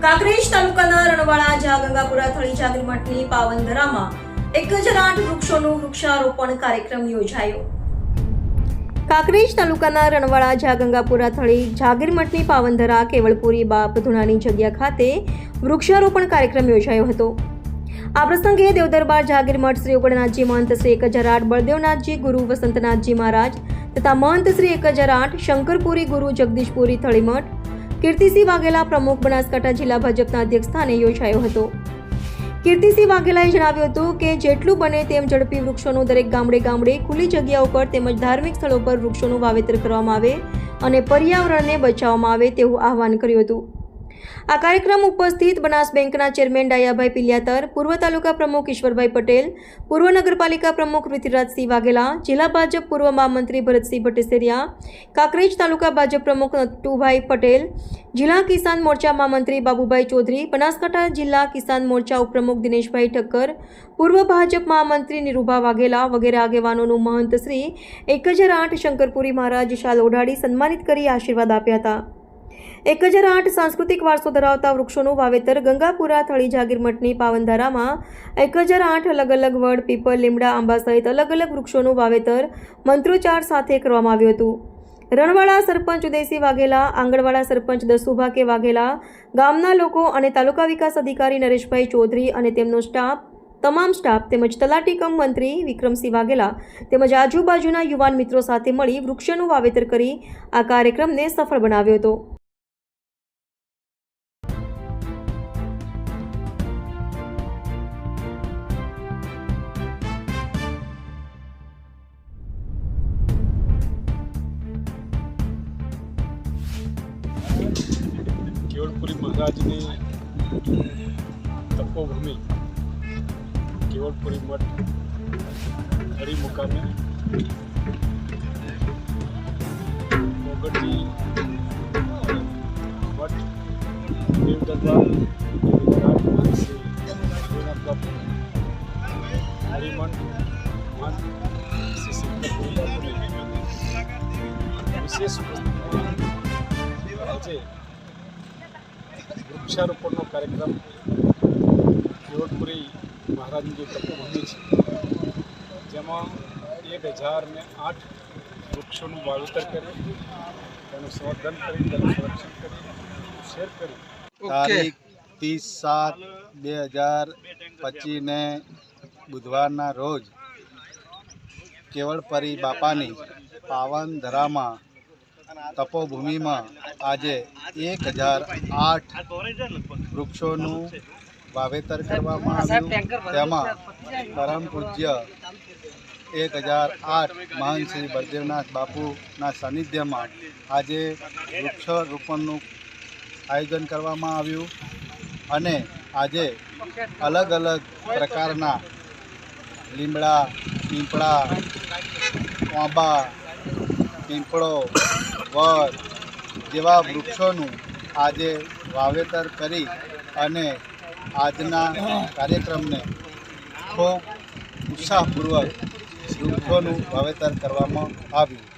કાંકરેજ તાલુકાના રણવાડા જા ગંગાપુરા થળી જાગર મઠની પાવનધરામાં એક હજાર આઠ વૃક્ષોનું વૃક્ષારોપણ કાર્યક્રમ યોજાયો. કાંકરેજ તાલુકાના રણવાડા જા ગંગાપુરા થળી જાગીર મઠની પાવનધરા કેવળપુરી બાપ ધુણાની જગ્યા ખાતે વૃક્ષારોપણ કાર્યક્રમ યોજાયો હતો. આ પ્રસંગે દેવદરબાર જાગીર મઠ શ્રી ઓગણનાથજી મહંત શ્રી એક હજાર આઠ બળદેવનાથજી, ગુરુ વસંતનાથજી મહારાજ તથા મહંત શ્રી એક હજાર આઠ શંકરપુરી ગુરુ જગદીશપુરી થળીમઠ કીર્તિસિંહ વાઘેલા પ્રમુખ બનાસકાંઠા જિલ્લા ભાજપના અધ્યક્ષ સ્થાને યોજાયો હતો. કીર્તિસિંહ વાઘેલાએ જણાવ્યું હતું કે, જેટલું બને તેમ ઝડપી વૃક્ષોનું દરેક ગામડે ગામડે, ખુલ્લી જગ્યાઓ પર તેમજ ધાર્મિક સ્થળો પર વૃક્ષોનું વાવેતર કરવામાં આવે અને પર્યાવરણને બચાવવામાં આવે તેવું આહવાન કર્યું હતું. આ કાર્યક્રમ ઉપસ્થિત બનાસ બેંકના ચેરમેન ડાયાભાઈ પિલિયાતર, પૂર્વ તાલુકા પ્રમુખ ઈશ્વરભાઈ પટેલ, પૂર્વ નગરપાલિકા પ્રમુખ પૃથ્વીરાજસિંહ વાઘેલા, જિલ્લા ભાજપ પૂર્વ મહામંત્રી ભરતસિંહ ભટ્ટેસરિયા, કાંકરેજ તાલુકા ભાજપ પ્રમુખ નટુભાઈ પટેલ, જિલ્લા કિસાન મોરચા મહામંત્રી બાબુભાઈ ચૌધરી, બનાસકાંઠા જિલ્લા કિસાન મોરચા ઉપપ્રમુખ દિનેશભાઈ ઠક્કર, પૂર્વ ભાજપ મહામંત્રી નિરૂભા વાઘેલા વગેરે આગેવાનોનું મહંત શ્રી એક હજાર આઠ શંકરપુરી મહારાજ શાલ ઓઢાડી સન્માનિત કરી આશીર્વાદ આપ્યા હતા. એક હજાર આઠ સાંસ્કૃતિક વારસો ધરાવતા વૃક્ષોનું વાવેતર ગંગાપુરા, થળી, જાગીર મઠની પાવનધારામાં એક હજાર આઠ અલગ અલગ વડ, પીપળ, લીમડા, આંબા સહિત અલગ અલગ વૃક્ષોનું વાવેતર મંત્રોચ્ચાર સાથે કરવામાં આવ્યું હતું. રણવાડા સરપંચ ઉદયસિંહ વાઘેલા આંગણવાડા સરપંચ દસુભા કે વાઘેલા, ગામના લોકો અને તાલુકા વિકાસ અધિકારી નરેશભાઈ ચૌધરી અને તેમનો સ્ટાફ, તમામ સ્ટાફ તેમજ તલાટી કમ મંત્રી વિક્રમસિંહ વાઘેલા તેમજ આજુબાજુના યુવાન મિત્રો સાથે મળી વૃક્ષોનું વાવેતર કરી આ કાર્યક્રમને સફળ બનાવ્યો હતો. કેવળપુરી મહારાજની તપોભૂમિ કેવળપુરી મઠ હરી મુકામે મોગટજી મઠ શ્રી શંકરપુરી બાપુની વિશેષ આજે વૃક્ષારોપણનો કાર્યક્રમ કેવટપુરી મહારાજની જે તપોભૂમિ છે જેમાં એક હજાર ને આઠ વૃક્ષોનું વાવેતર કરી તેનું સંવર્ધન કરી તેનું સંરક્ષણ કરી શેર કરી તારીખ ત્રીસ સાત બે હજાર પચીસને બુધવારના રોજ કેવળપરી બાપાની પાવન ધરામાં તપોભૂમિમાં આજે એક હજાર આઠ વૃક્ષોનું વાવેતર કરવામાં આવ્યું. તેમાં પરમ પૂજ્ય એક હજાર આઠ મહાન શ્રી બળદેવનાથ બાપુના સાનિધ્યમાં આજે વૃક્ષારોપણનું આયોજન કરવામાં આવ્યું અને આજે અલગ અલગ પ્રકારના લીમડા પીંપળા આંબા પીંપળો વડ જેવા વૃક્ષોનું આજે વાવેતર કરી અને આજના કાર્યક્રમને ખૂબ ઉત્સાહપૂર્વક વૃક્ષોનું વાવેતર કરવામાં આવ્યું.